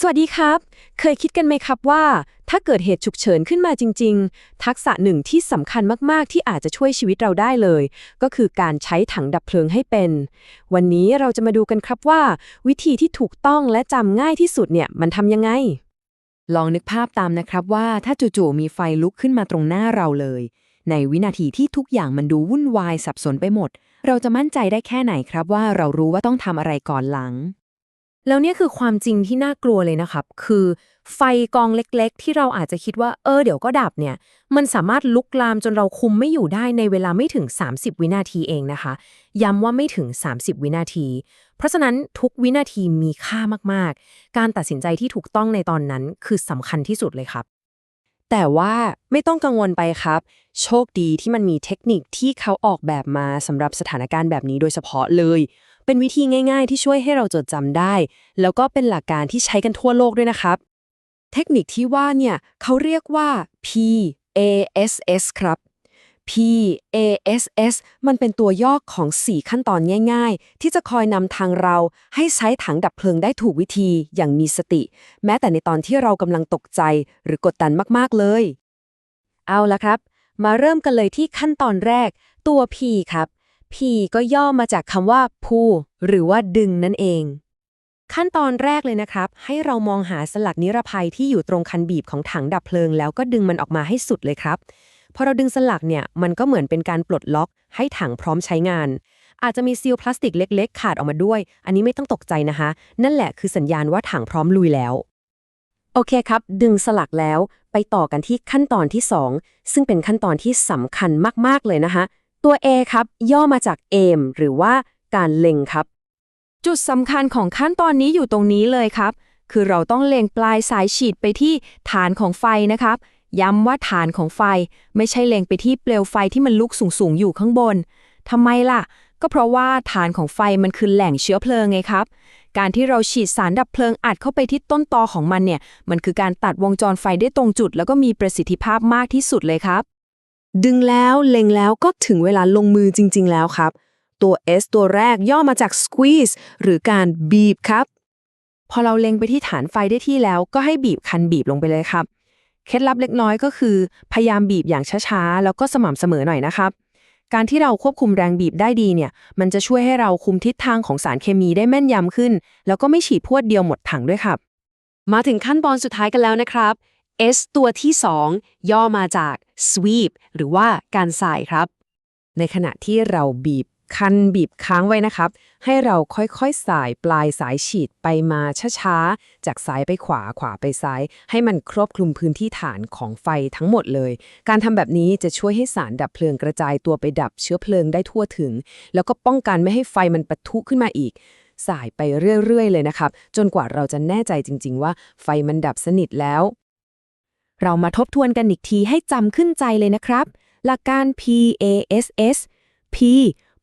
สวัสดีครับ เคยคิดกันไหมครับว่า ถ้าเกิดเหตุฉุกเฉินขึ้นมาจริง ๆ ทักษะหนึ่งที่สำคัญมากๆ ที่อาจจะช่วยชีวิตเราได้เลย ก็คือการใช้ถังดับเพลิงให้เป็น วันนี้เราจะมาดูกันครับว่า วิธีที่ถูกต้องและจำง่ายที่สุดเนี่ยมันทำยังไง ลองนึกภาพตามนะครับว่าถ้าจู่ๆมีไฟลุกขึ้นมาตรงหน้าเราเลย ในวินาทีที่ทุกอย่างมันดูวุ่นวายสับสนไปหมด เราจะมั่นใจได้แค่ไหนครับว่าเรารู้ว่าต้องทำอะไรก่อนหลัง แล้วเนี่ยคือความจริงที่น่ากลัวเลยนะครับ คือไฟกองเล็กๆ ที่เราอาจจะคิดว่าเออเดี๋ยวก็ดับเนี่ย มันสามารถลุกลามจนเราคุมไม่อยู่ได้ในเวลาไม่ถึง 30 วินาทีเองนะคะ ย้ำว่าไม่ถึง 30 วินาที เพราะฉะนั้นทุกวินาทีมีค่ามากๆ การตัดสินใจที่ถูกต้องในตอนนั้นคือสำคัญที่สุดเลยครับ แต่ว่าไม่ต้องกังวลไปครับ โชคดีที่มันมีเทคนิคที่เขาออกแบบมาสำหรับสถานการณ์แบบนี้โดยเฉพาะเลย เป็นวิธีง่ายๆ ที่ช่วยให้เราจดจำได้ แล้วก็เป็นหลักการที่ใช้กันทั่วโลกด้วยนะครับ เทคนิคที่ว่าเนี่ยเขาเรียกว่า PASS ครับ PASS มันเป็นตัวย่อของ 4 ขั้นตอนง่ายๆ ที่จะคอยนำทางเราให้ใช้ถังดับเพลิงได้ถูกวิธีอย่างมีสติ แม้แต่ในตอนที่เรากำลังตกใจหรือกดดันมากๆเลย เอาละครับ มาเริ่มกันเลยที่ขั้นตอนแรก ตัว P ครับ P ก็ย่อมาจากคำว่า pull หรือว่าดึงนั่นเอง ขั้นตอนแรกเลยนะครับ ให้เรามองหาสลักนิรภัยที่อยู่ตรงคันบีบของถังดับเพลิง แล้วก็ดึงมันออกมาให้สุดเลยครับ พอเราดึงสลักเนี่ยมันก็เหมือนเป็นการปลดล็อก ให้ถังพร้อมใช้งาน อาจจะมีซีลพลาสติกเล็ก ๆ ขาดออกมาด้วย อันนี้ไม่ต้องตกใจนะคะ นั่นแหละคือสัญญาณว่าถังพร้อมลุยแล้วโอเคครับ ดึงสลักแล้วไปต่อกันที่ขั้นตอนที่ 2 ซึ่งเป็นขั้นตอนที่สำคัญมาก ๆ เลยนะคะ ตัว A ครับ ย่อมาจาก aim หรือว่าการเล็งครับ จุดสำคัญของขั้นตอนนี้อยู่ตรงนี้เลยครับ คือเราต้องเล็งปลายสายฉีดไปที่ฐานของไฟนะครับ ย้ำว่าฐานของไฟไม่ใช่เล็งไปที่เปลวไฟที่มันลุกสูงๆอยู่ข้างบนทำไมล่ะ ก็เพราะว่าฐานของไฟมันคือแหล่งเชื้อเพลิงไงครับ การที่เราฉีดสารดับเพลิงอัดเข้าไปที่ต้นตอของมันเนี่ย มันคือการตัดวงจรไฟได้ตรงจุด แล้วก็มีประสิทธิภาพมากที่สุดเลยครับ ดึงแล้วเล็งแล้วก็ถึงเวลาลงมือจริง ๆ แล้วครับ ตัว S ตัวแรกย่อมาจาก squeeze หรือการบีบครับ พอเราเล็งไปที่ฐานไฟได้ที่แล้วก็ให้บีบคันบีบลงไปเลยครับ เคล็ดลับเล็กน้อยก็คือ พยายามบีบอย่างช้าๆ แล้วก็สม่ำเสมอหน่อยนะครับ การที่เราควบคุมแรงบีบได้ดีเนี่ย มันจะช่วยให้เราคุมทิศทางของสารเคมีได้แม่นยำขึ้น แล้วก็ไม่ฉีดพวดเดียวหมดถังด้วยครับ มาถึงขั้นตอนสุดท้ายกันแล้วนะครับ S ตัวที่ 2 ย่อมาจาก sweep หรือว่าการสายครับ ในขณะที่เราบีบ คันบีบค้างไว้นะครับ ให้เราค่อยๆสายปลายสายฉีดไปมาช้าๆ จากซ้ายไปขวาขวาไปซ้าย ให้มันครอบคลุมพื้นที่ฐานของไฟทั้งหมดเลย การทำแบบนี้จะช่วยให้สารดับเพลิงกระจายตัวไปดับเชื้อเพลิงได้ทั่วถึง แล้วก็ป้องกันไม่ให้ไฟมันปะทุขึ้นมาอีกสายไปเรื่อยๆ เลยนะครับ จนกว่าเราจะแน่ใจจริง ๆ ว่าไฟมันดับสนิทแล้ว เรามาทบทวนกันอีกทีให้จำขึ้นใจเลยนะครับ หลักการ PASS P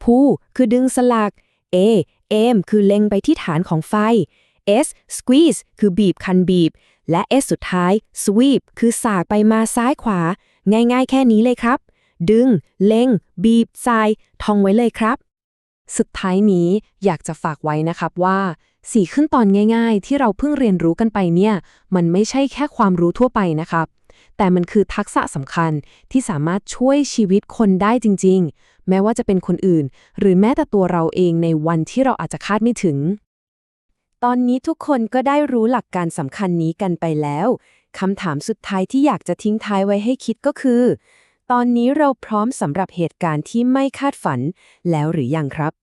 พูคือดึงสลัก A aim คือเล็งไปที่ฐานของไฟ S squeeze คือบีบคันบีบ และ S สุดท้าย sweep คือสากไปมาซ้ายขวา ง่ายๆ แค่นี้เลยครับ ดึง เล็ง บีบทรายท่องไว้เลยครับ สุดท้ายนี้อยากจะฝากไว้นะครับว่าสี่ขั้นตอนง่าย ๆ ที่เราเพิ่งเรียนรู้กันไปเนี่ย มันไม่ใช่แค่ความรู้ทั่วไปนะครับ แต่มันคือทักษะสำคัญที่สามารถช่วยชีวิตคนได้จริง ๆ แม้ว่าจะเป็นคนอื่น หรือแม้แต่ตัวเราเองในวันที่เราอาจจะคาดไม่ถึง ตอนนี้ทุกคนก็ได้รู้หลักการสำคัญนี้กันไปแล้วคำถามสุดท้ายที่อยากจะทิ้งท้ายไว้ให้คิดก็คือ ตอนนี้เราพร้อมสำหรับเหตุการณ์ที่ไม่คาดฝันแล้วหรือยังครับ